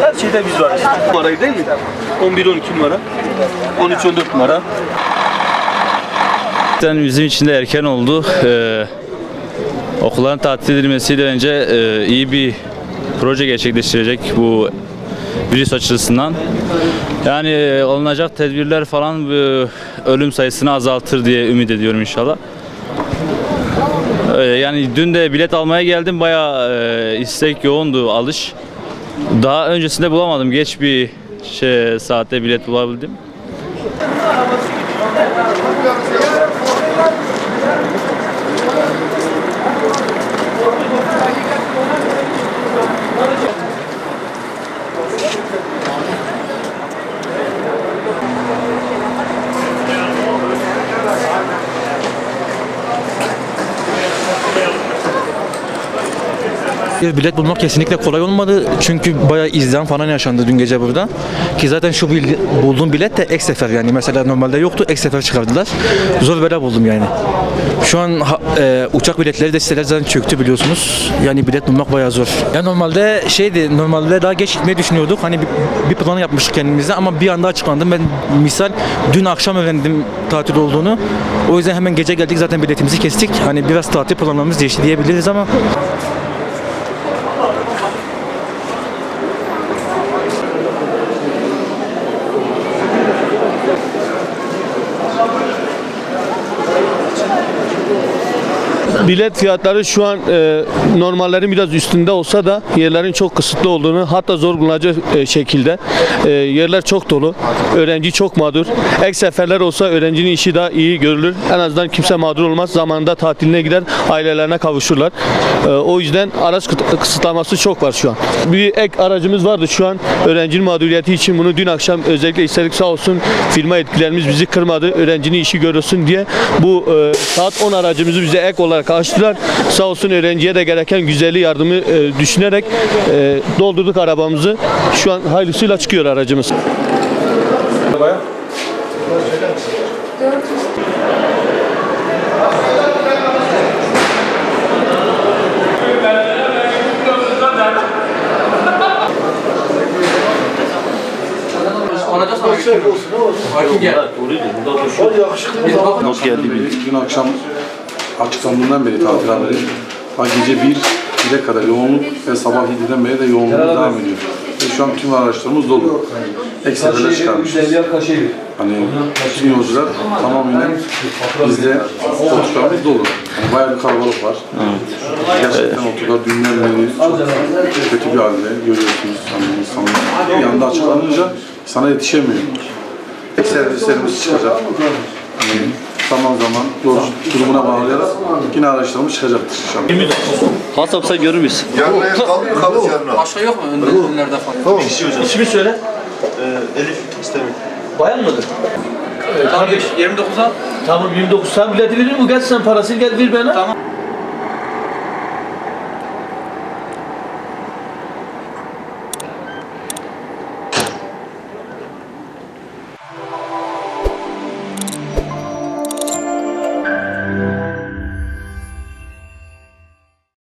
Her şeyde biz varız. Numarayı değil mi? 11 12 numara. 13 14 numara. Bizim için de erken oldu. Ee, okulların tatil edilmesiyle önce e, iyi bir proje gerçekleştirecek bu virüs açısından. Yani e, alınacak tedbirler falan e, ölüm sayısını azaltır diye ümit ediyorum inşallah. Ee, yani dün de bilet almaya geldim. Bayağı e, istek yoğundu alış. Daha öncesinde bulamadım. Geç bir şey, saatte bilet bulabildim. Bilet bulmak kesinlikle kolay olmadı çünkü bayağı izdiham falan yaşandı dün gece burada. Ki zaten şu bil- bulduğum bilet de ek sefer yani mesela normalde yoktu ek sefer çıkardılar. Zor bela buldum yani. Şu an e, uçak biletleri de siteler zaten çöktü biliyorsunuz. Yani bilet bulmak bayağı zor. Ya normalde şeydi normalde daha geç gitmeyi düşünüyorduk. Hani bir, bir plan yapmıştık kendimize ama bir anda açıklandı. Ben misal dün akşam öğrendim tatil olduğunu. O yüzden hemen gece geldik zaten biletimizi kestik. Hani biraz tatil planlarımız değişti diyebiliriz ama Bilet fiyatları şu an e, normallerin biraz üstünde olsa da yerlerin çok kısıtlı olduğunu hatta zor bulunacak e, şekilde e, yerler çok dolu. Öğrenci çok mağdur. Ek seferler olsa öğrencinin işi daha iyi görülür. En azından kimse mağdur olmaz. Zamanında tatiline gider ailelerine kavuşurlar. E, o yüzden araç kısıtlaması çok var şu an. Bir ek aracımız vardı şu an öğrencinin mağduriyeti için bunu dün akşam özellikle istedik sağ olsun firma etkilerimiz bizi kırmadı. Öğrencinin işi görülsün diye bu e, saat 10 aracımızı bize ek olarak açtılar. Sağ olsun öğrenciye de gereken güzelliği yardımı e, düşünerek e, doldurduk arabamızı. Şu an hayırlısıyla çıkıyor aracımız. Nasıl geldi bilet? Dün akşam açıklandığından beri tatil haberi. Ha gece 1, 1'e kadar yoğunluk ve sabah 7'den beri de yoğunluk devam ediyor. Ve şu an tüm araçlarımız dolu. Ek seferler çıkarmışız. Hani bütün yolcular tamamen bizde koltuklarımız dolu. Yani bayağı bir kalabalık var. Gerçekten okullar dünden beri çok kötü bir halde görüyorsunuz. Hani insanlar bir anda açıklanınca sana yetişemiyor. Ek servislerimiz çıkacak. Hani zaman zaman yolcu durumuna bağlayarak yine araçlarımız çıkacaktır inşallah. WhatsApp'ta görür müyüz? Yarına kalmıyor, kalır yarına. Başka yok mu önde, önlerde falan? İsmi söyle. Elif istemiyor. Bayan mıdır? Kardeş 29'a Tamam 29 sen bileti verir mi? Gel sen parasını gel ver bana. Tamam.